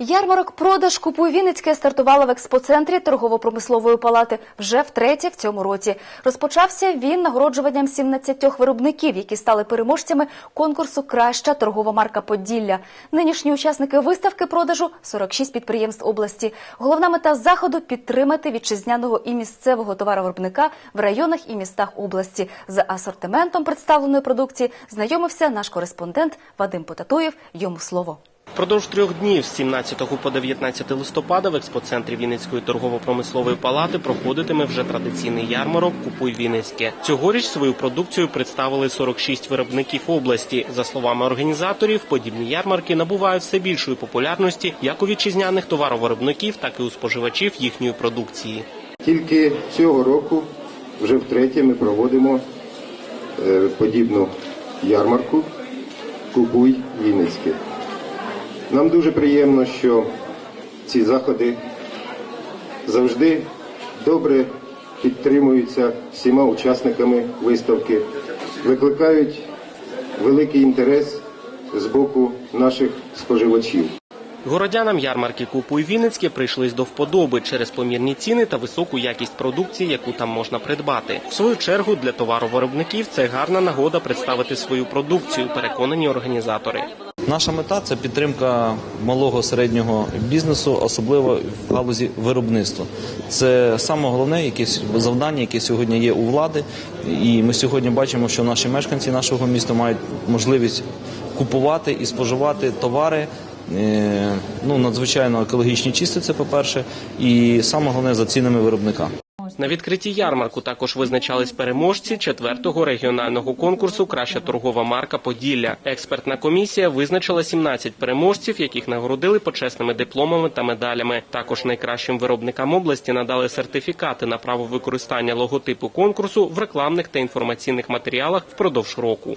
Ярмарок продаж «Купуй Вінницьке» стартувала в експоцентрі торгово-промислової палати вже втретє в цьому році. Розпочався він нагороджуванням 17 виробників, які стали переможцями конкурсу «Краща торгова марка Поділля». Нинішні учасники виставки продажу – 46 підприємств області. Головна мета заходу – підтримати вітчизняного і місцевого товаровиробника в районах і містах області. За асортиментом представленої продукції знайомився наш кореспондент Вадим Потатуєв. Йому слово. Продовж трьох днів з 17 по 19 листопада в експоцентрі Вінницької торгово-промислової палати проходитиме вже традиційний ярмарок Купуй Вінницьке. Цьогоріч свою продукцію представили 46 виробників області. За словами організаторів, подібні ярмарки набувають все більшої популярності як у вітчизняних товаровиробників, так і у споживачів їхньої продукції. Тільки цього року, вже втретє, ми проводимо е, подібну ярмарку Купуй Вінницьке. Нам дуже приємно, що ці заходи завжди добре підтримуються всіма учасниками виставки, викликають великий інтерес з боку наших споживачів. Городянам ярмарки Купуй Вінницьке прийшлись до вподоби через помірні ціни та високу якість продукції, яку там можна придбати. В свою чергу для товаровиробників це гарна нагода представити свою продукцію, переконані організатори. Наша мета це підтримка малого середнього бізнесу, особливо в галузі виробництва. Це саме головне завдання, яке сьогодні є у влади. І ми сьогодні бачимо, що наші мешканці нашого міста мають можливість купувати і споживати товари. е, Ну, надзвичайно екологічні чисті, це по-перше, і саме головне за цінами виробника. На відкритті ярмарку також визначались переможці четвертого регіонального конкурсу Краща торгова марка Поділля. Експертна комісія визначила 17 переможців, яких нагородили почесними дипломами та медалями. Також найкращим виробникам області надали сертифікати на право використання логотипу конкурсу в рекламних та інформаційних матеріалах впродовж року.